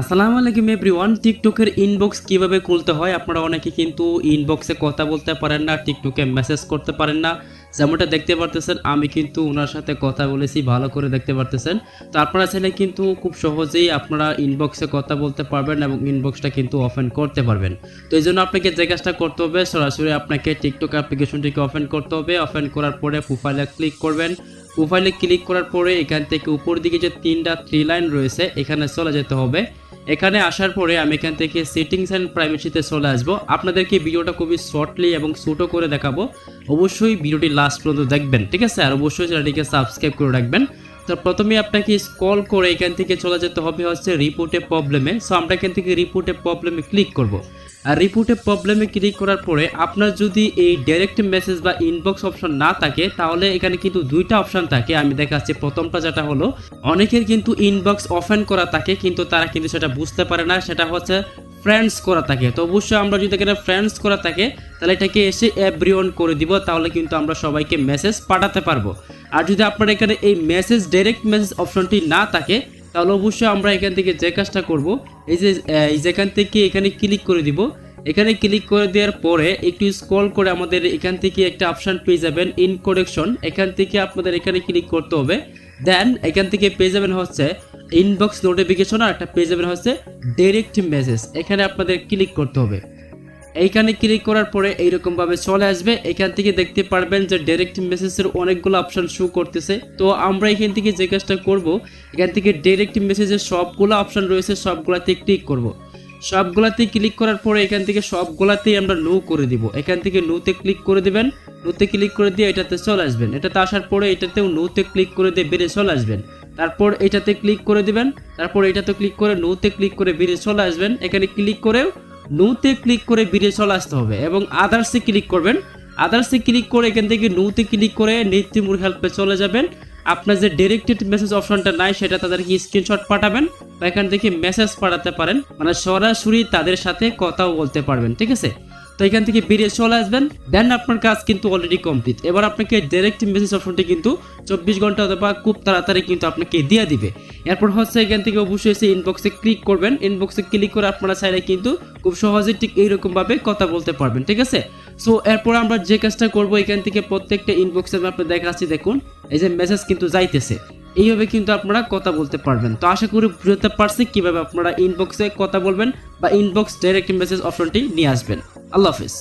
আসসালামু আলাইকুম এভরিওয়ান, টিকটকের ইনবক্স কীভাবে খুলতে হয় আপনারা অনেকে কিন্তু ইনবক্সে কথা বলতে পারেন না, টিকটকে মেসেজ করতে পারেন না। যেমনটা দেখতে পারতেছেন, আমি কিন্তু ওনার সাথে কথা বলেছি, ভালো করে দেখতে পারতেছেন। তো আপনারা চাইলে কিন্তু খুব সহজেই আপনারা ইনবক্সে কথা বলতে পারবেন এবং ইনবক্সটা কিন্তু ওপেন করতে পারবেন। তো এই জন্য আপনাকে যে কাজটা করতে হবে, সরাসরি আপনাকে টিকটক অ্যাপ্লিকেশনটিকে ওপেন করতে হবে। ওপেন করার পরে প্রোফাইলে ক্লিক করবেন। প্রোফাইলে ক্লিক করার পরে এখান থেকে উপর দিকে যে তিনটা থ্রি লাইন রয়েছে, এখানে চলে যেতে হবে। এখানে আসার পরে আমি এখান থেকে সেটিংস অ্যান্ড প্রাইভেসিতে চলে আসব। আপনাদেরকে ভিডিওটা খুবই শর্টলি এবং ছোটো করে দেখাবো। অবশ্যই ভিডিওটি লাস্ট পর্যন্ত দেখবেন, ঠিক আছে? আর অবশ্যই চ্যানেলটিকে সাবস্ক্রাইব করে রাখবেন। তো প্রথমে আপনাকে স্কল করে এখান থেকে চলে যেতে হবে হচ্ছে রিপোর্টে প্রবলেমে সো আমরা এখান থেকে রিপোর্টে প্রবলেমে ক্লিক করব। আর রিপোর্টে প্রবলেমে ক্লিক করার পরে আপনার যদি এই ডাইরেক্ট মেসেজ বা ইনবক্স অপশন না থাকে, তাহলে এখানে কিন্তু দুইটা অপশন থাকে। আমি দেখাচ্ছি প্রথমটা যেটা হলো, অনেকের কিন্তু ইনবক্স ওপেন করা থাকে, কিন্তু তারা কিন্তু সেটা বুঝতে পারে না। সেটা হচ্ছে ফ্রেন্ডস করা থাকে। তো অবশ্যই আমরা যদি এখানে ফ্রেন্ডস করা থাকে, তাহলে এটাকে এসে অ্যাব্রিয়ন করে দিব, তাহলে কিন্তু আমরা সবাইকে মেসেজ পাঠাতে পারব। আর যদি আপনার এখানে এই মেসেজ ডাইরেক্ট মেসেজ অপশনটি না থাকে, তাহলে অবশ্যই আমরা এখান থেকে যে কাজটা করব, এই যে যেখান থেকে এখানে ক্লিক করে দিব, এখানে ক্লিক করে দেওয়ার পরে একটু স্ক্রল করে আমাদের এখান থেকে একটা অপশন পেয়ে যাবেন ইন এখান থেকে আপনাদের এখানে ক্লিক করতে হবে। দেন এখান থেকে পেয়ে যাবেন হচ্ছে ইনবক্স নোটিফিকেশন আর একটা পেয়ে হচ্ছে ডাইরেক্ট মেসেজ এখানে আপনাদের ক্লিক করতে হবে। এইখানে ক্লিক করার পরে এইরকম ভাবে চলে আসবে। এখান থেকে দেখতে পারবেন যে ডাইরেক্ট মেসেজের অনেকগুলো অপশন শো করতেছে। তো আমরা এখান থেকে যে কাজটা করব, এখান থেকে ডাইরেক্ট মেসেজের সবগুলো অপশন রয়েছে সবগুলাতে ক্লিক করব। সবগুলাতে ক্লিক করার পরে এখান থেকে সবগুলাতেই আমরা নো করে দিব। এখান থেকে নোতে ক্লিক করে দেবেন। নোতে ক্লিক করে দিয়ে এটাতে চলে আসবেন। এটাতে আসার পরে এটাতেও নোতে ক্লিক করে দিয়ে বেরিয়ে চলে আসবেন। তারপর এটাতে ক্লিক করে দিবেন। তারপর এটাতে ক্লিক করে নোতে ক্লিক করে বেরিয়ে চলে আসবেন। এখানে ক্লিক করেও নোতে ক্লিক করে বেরিয়ে চলে আসতে হবে এবং আদার্সে ক্লিক করবেন। আদার্সে ক্লিক করে এখান থেকে নোতে ক্লিক করে নিত্যমুর হেল্পে চলে যাবেন। আপনার যে ডিরেক্টেড মেসেজ অপশনটা নাই, সেটা তাদেরকে স্ক্রিনশট পাঠাবেন বা এখান থেকে মেসেজ পাঠাতে পারেন। মানে সরাসরি তাদের সাথে কথাও বলতে পারবেন, ঠিক আছে? তো এখান থেকে বেরিয়ে চলে আসবেন। দেন আপনার কাজ কিন্তু অলরেডি কমপ্লিট এবার আপনাকে ডাইরেক্ট মেসেজ অপশনটি কিন্তু চব্বিশ ঘণ্টা অথবা খুব তাড়াতাড়ি কিন্তু আপনাকে দিয়ে দিবে। এরপর হচ্ছে এখান থেকে অবশ্যই এসে ইনবক্সে ক্লিক করবেন। ইনবক্সে ক্লিক করে আপনারা চাইলে কিন্তু খুব সহজে ঠিক এইরকমভাবে কথা বলতে পারবেন, ঠিক আছে? সো এরপর আমরা যে কাজটা করব, এখান থেকে প্রত্যেকটা ইনবক্সে আমি আপনার দেখাচ্ছি, দেখুন, এই যে মেসেজ কিন্তু যাইতেছে। এইভাবে কিন্তু আপনারা কথা বলতে পারবেন। তো আশা করি বুঝতে পারছি কীভাবে আপনারা ইনবক্সে কথা বলবেন বা ইনবক্স ডাইরেক্ট মেসেজ অপশনটি নিয়ে আসবেন। আল্লাহ হাফিজ